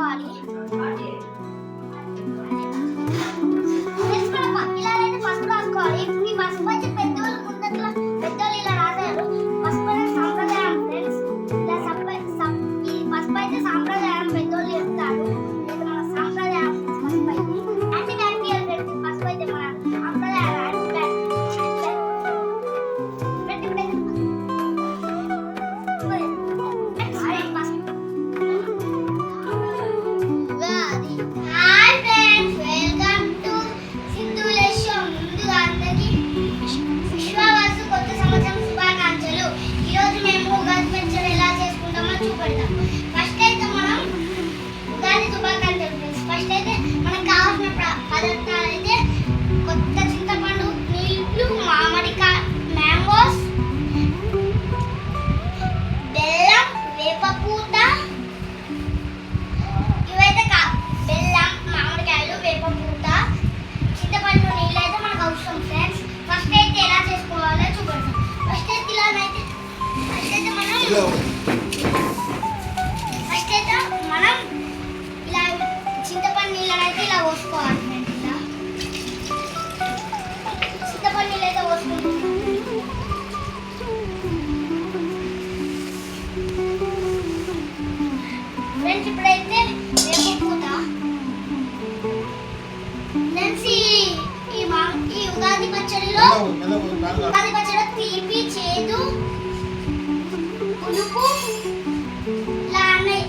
Body. Friends ఇప్పుడైతే ఈ- ఉగాది పచ్చడిలో ఉగాది పచ్చడి తీపి చేదు పులుపు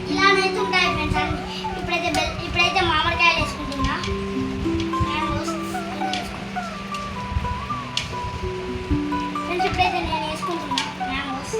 ఇలానైతే ఉంటాయి ఫ్రెండ్స్ అన్ని. ఇప్పుడైతే ఇప్పుడైతే మామిడికాయలు వేసుకుంటున్నా. మ్యాంగోస్ ఫ్రెండ్స్ ఇప్పుడైతే నేను వేసుకుంటున్నా. మ్యాంగోస్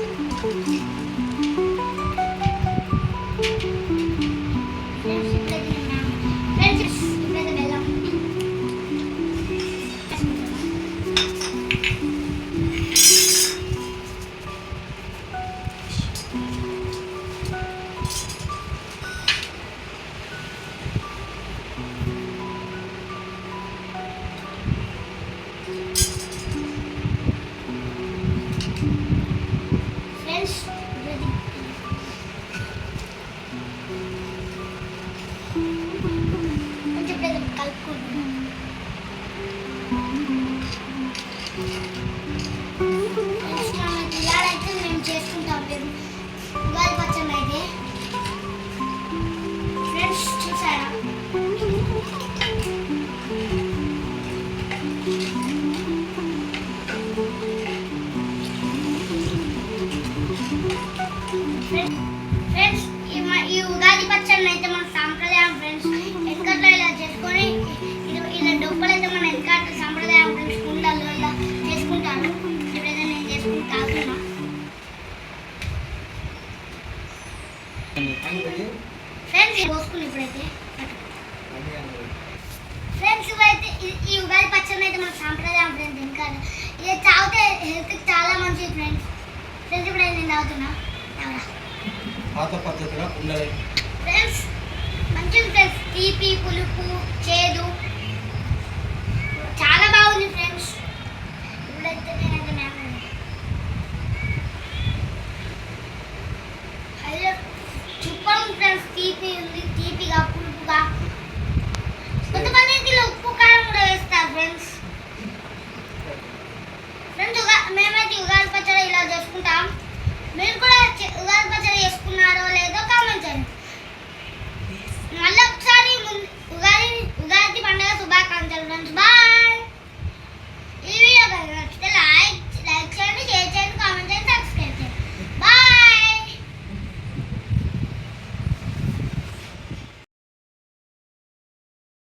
ఫ్రెండ్స్ పోసుకుని ఇప్పుడైతే ఫ్రెండ్స్ ఇవైతే ఈ- ఉగాది పచ్చడిని అయితే మన సాంప్రదాయం ఫ్రెండ్స్ వెనకాల ఇది తాగితే హెల్త్కి చాలా మంచిది ఫ్రెండ్స్ ఫ్రెండ్స్ ఇప్పుడైతే నేను తాగుతున్నా. పాత పద్ధతిగా ఫ్రెండ్స్ మంచిగా ఫ్రెండ్స్ తీపి పులుపు చేదు చాలా బాగుంది ఫ్రెండ్స్ ఇప్పుడైతే నేనైతే మ్యాంగో అయ్యో సూపర్ ఉంది ఫ్రెండ్స్ తీపి ఉంది తీపిగా పులుపుగా. కొంతమంది ఇందులో ఉప్పు కారం కూడా వేస్తారు ఫ్రెండ్స్ ఫ్రెండ్స్ ఉగా మేమైతే ఉగాది పచ్చడి ఇలా చేసుకుంటాం.